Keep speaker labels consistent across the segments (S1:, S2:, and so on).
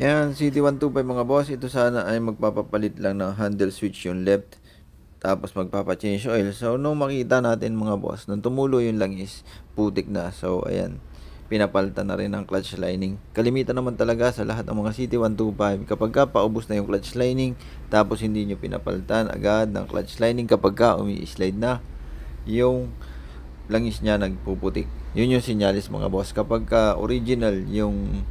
S1: Yan, CT125 mga boss, ito sana ay magpapapalit lang ng handle switch yung left tapos magpapa-change oil. So, nung makita natin mga boss, nung tumulo yung langis, putik na. So, ayan, pinapalitan na rin ang clutch lining. Kalimitan naman talaga sa lahat ng mga CT125, kapag ka paubos na yung clutch lining, tapos hindi nyo pinapalitan agad ng clutch lining kapag ka umi-slide na yung langis niya nagpuputik. Yun yung sinyalis mga boss. Kapag ka original yung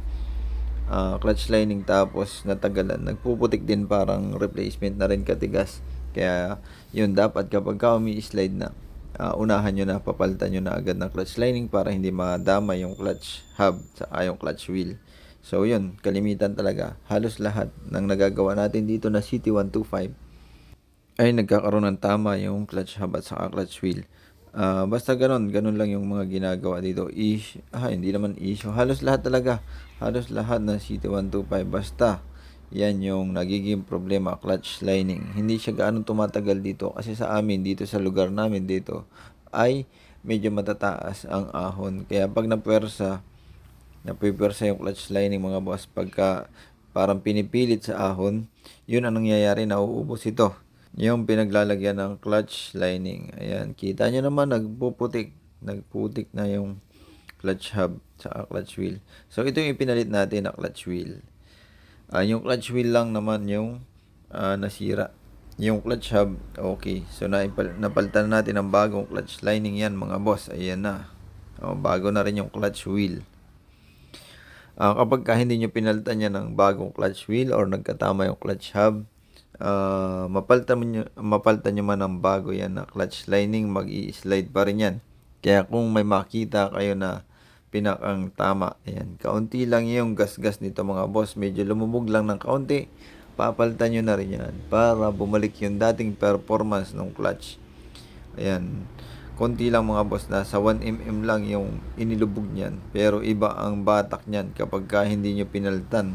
S1: ah, clutch lining tapos natagalan, nagpuputik din parang replacement na rin katigas. Kaya yun dapat kapag ka umi-slide na, ah, unahan nyo na, papalitan nyo na agad ng clutch lining para hindi madama yung clutch hub sa yung clutch wheel. So yun, kalimitan talaga. Halos lahat ng nagagawa natin dito na CT125 ay nagkakaroon ng tama yung clutch hub at saka clutch wheel. Ah, basta ganun, ganun lang yung mga ginagawa dito. Ish, ah, hindi naman issue. Halos lahat talaga. Halos lahat ng CT125. Basta, yan yung nagiging problema, clutch lining. Hindi siya gaano tumatagal dito kasi sa amin, dito sa lugar namin dito, ay medyo matataas ang ahon. Kaya pag napwersa, napipwersa yung clutch lining mga boss, pagka parang pinipilit sa ahon, yun ang nangyayari, nauubos ito yung pinaglalagyan ng clutch lining. Ayan, kita nyo naman nagpuputik, nagputik na yung clutch hub sa clutch wheel. So ito yung ipinalit natin na clutch wheel. Ah, yung clutch wheel lang naman yung ah, nasira. Yung clutch hub, okay. So naipal, napalitan na natin ng bagong clutch lining yan mga boss. Ayan na. Oh, bago na rin yung clutch wheel. Ah, kapag ka hindi nyo pinalitan yan ng bagong clutch wheel or nagkatama yung clutch hub, ah mapalitan, nyo, mapalitan nyo man ng bago yan na clutch lining, mag slide pa rin yan. Kaya kung may makita kayo na pinakang tama, ayan, kaunti lang yung gas-gas nito mga boss, medyo lumubog lang ng kaunti, papalitan nyo na rin yan para bumalik yung dating performance ng clutch. Ayan, konti lang mga boss, nasa 1mm lang yung inilubog niyan. Pero iba ang batak niyan kapag ka hindi nyo pinalitan.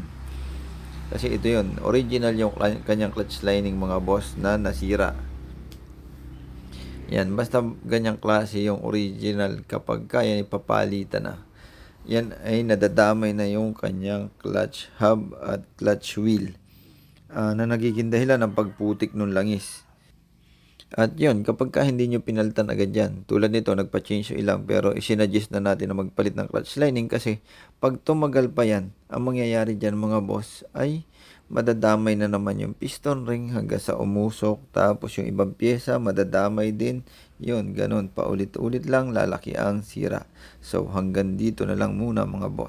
S1: Kasi ito yun, original yung kanyang clutch lining mga boss na nasira. Yan, basta ganyang klase yung original kapag kaya ipapalitan na. Yan ay nadadamay na yung kanyang clutch hub at clutch wheel ah, na nagiging dahilan ng pagputik ng langis. At yun, kapag ka hindi nyo pinalitan agad yan, tulad nito, nagpa-change yung ilang, pero isinadjust na natin na magpalit ng clutch lining kasi pag tumagal pa yan, ang mangyayari dyan mga boss ay madadamay na naman yung piston ring hanggang sa umusok, tapos yung ibang pyesa madadamay din. Yun, ganun, paulit-ulit lang, lalaki ang sira. So, hanggang dito na lang muna mga boss.